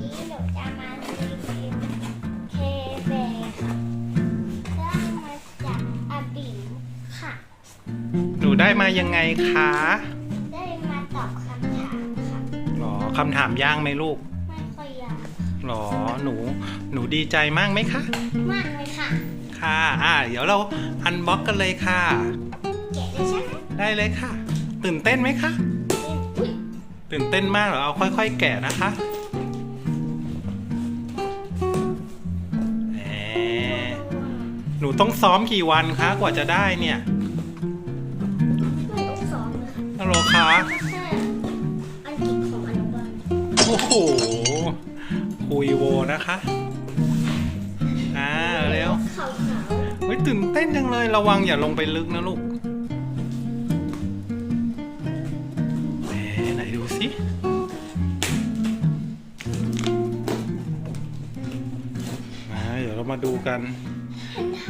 นี้หนูจะมารีวิวเคเบค่ะได้มาจากอาบิมค่ะ หนูได้มายังไงคะได้มาตอบคำถามค่ะหรอคำถามย่างไหมลูกไม่ค่อยยากหรอหนู หนูดีใจมากไหมคะ มากเลยค่ะ ค่ะอ่าเดี๋ยวเราอันบ็อกกันเลยค่ะ เก๋เลยใช่ไหมได้เลยค่ะ ตื่นเต้นไหมคะ อุ๊ยตื่นเต้นมากเหรอเอาค่อย ๆ แกะนะคะ นูต้องซ้อมกี่วันคะกว่าจะได้เนี่ยไม่ต้องสอนเลยค่ะฮัลโหลคะแค่อังกฤษของอนุบาลโอ้โหคุยโวนะคะ อ่าเร็วขาวเฮ้ยตื่นเต้นจังเลยระวังอย่าลงไปลึกนะลูกแหมไหนดูสิมาเดี๋ยวเรามาดูกัน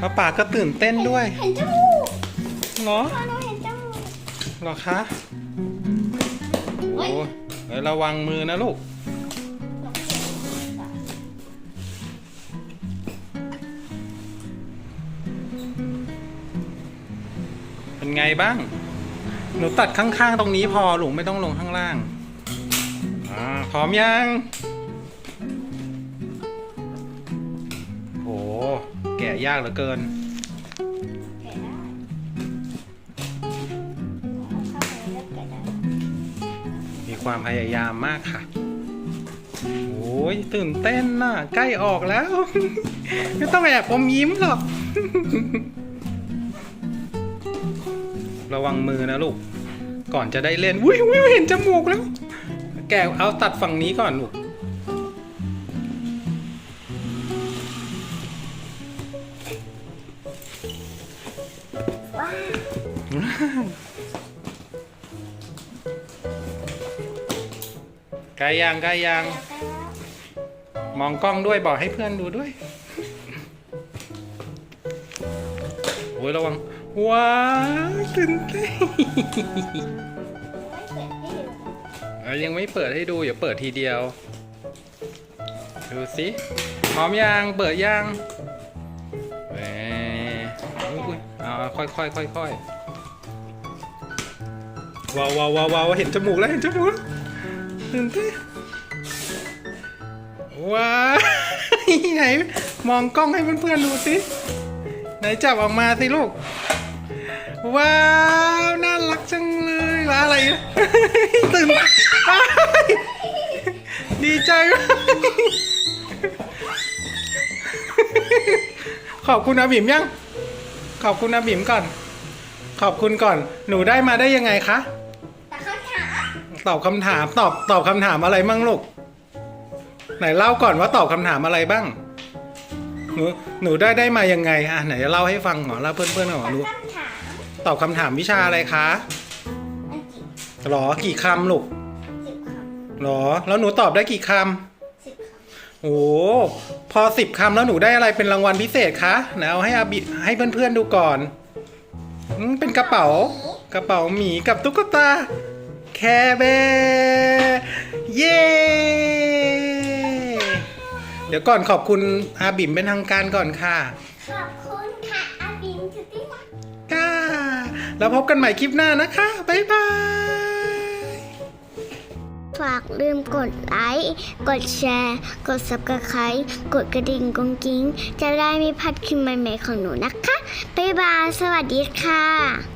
ป้าป่าก็ตื่นเต้นด้วยๆเห็นจมูกเหรอพอหนูเห็นจมูกเหรอคะโอ้เดี๋ยวระวังมือนะลูกเป็นไงบ้าง หนูตัดข้างๆ ตรงนี้พอหลูกไม่ต้องลงข้างล่างอ่าพร้อมยังโหแกะยากเหลือเกิน แกะได้เข้าไปแล้วแกะได้มีความพยายามมากค่ะ โอ้ยตื่นเต้นน่ะ ใกล้ออกแล้ว ไม่ต้องแอบอมยิ้มหรอก ระวังมือนะลูก ก่อนจะได้เล่น อุ้ยอุ้ยเห็นจมูกแล้ว แกะเอาตัดฝั่งนี้ก่อนลูก กลยังกลยัง มองกล้องด้วยบอกให้เพื่อนดูด้วยโอ้ยระวัง ว้าวตื่นเต้นยังไม่เปิดให้ดูเดี๋ยวเปิดทีเดียว ดูสิพร้อมยังเปิดยังแหมอุ๊ยเอาค่อยค่อยค่อยค่อย ว้าวว้าวว้าวว้าวเห็นจมูกแล้วเห็นจมูกแล้วตื่นเต้นว้าวไหนมองกล้องให้เพื่อนๆดูสิไหนจับออกมาสิลูก ว้าวน่ารักจังเลยแล้วอะไรนะตื่นอ้ายดีใจมากขอบคุณอาบิมยัง ขอบคุณอาบิมก่อน ขอบคุณก่อน หนูได้มาได้ยังไงคะ ตอบคำถามตอบตอบคำถามอะไรบ้างลูกไหนเล่าก่อนว่าตอบคำถามอะไรบ้าง หนูหนูได้ได้มายังไงอะไหนเล่าให้ฟังหน่อยเล่าเพื่อนๆหน่อยหนูคำถามตอบคำถามวิชาอะไรคะอังกฤษหรอกี่คำลูกสิบคหรอ แล้วหนูตอบได้กี่คำำสิบคโอ้พอสิบคำแล้วหนูได้อะไรเป็นรางวัลพิเศษคะไหนเอาให้อาบิให้เพื่อนๆดูก่อนอืมเป็นกระเป๋า กระเป๋าหมีกับตุ๊กตา แคร์แบร์เย้เดี๋ยวก่อนขอบคุณอาบิมเป็นทางการก่อนค่ะำขอบคุณค่ะอาบิมสุดที่รักก้าแล้วพบกันใหม่คลิปหน้านะคะบ๊ายบายฝากลืมกดไลค์กดแชร์ กด subscribe กดกระดิ่งกงกิ้ง จะได้ไม่พลาดคลิปใหม่ๆของหนูนะคะบ๊ายบายสวัสดีค่ะ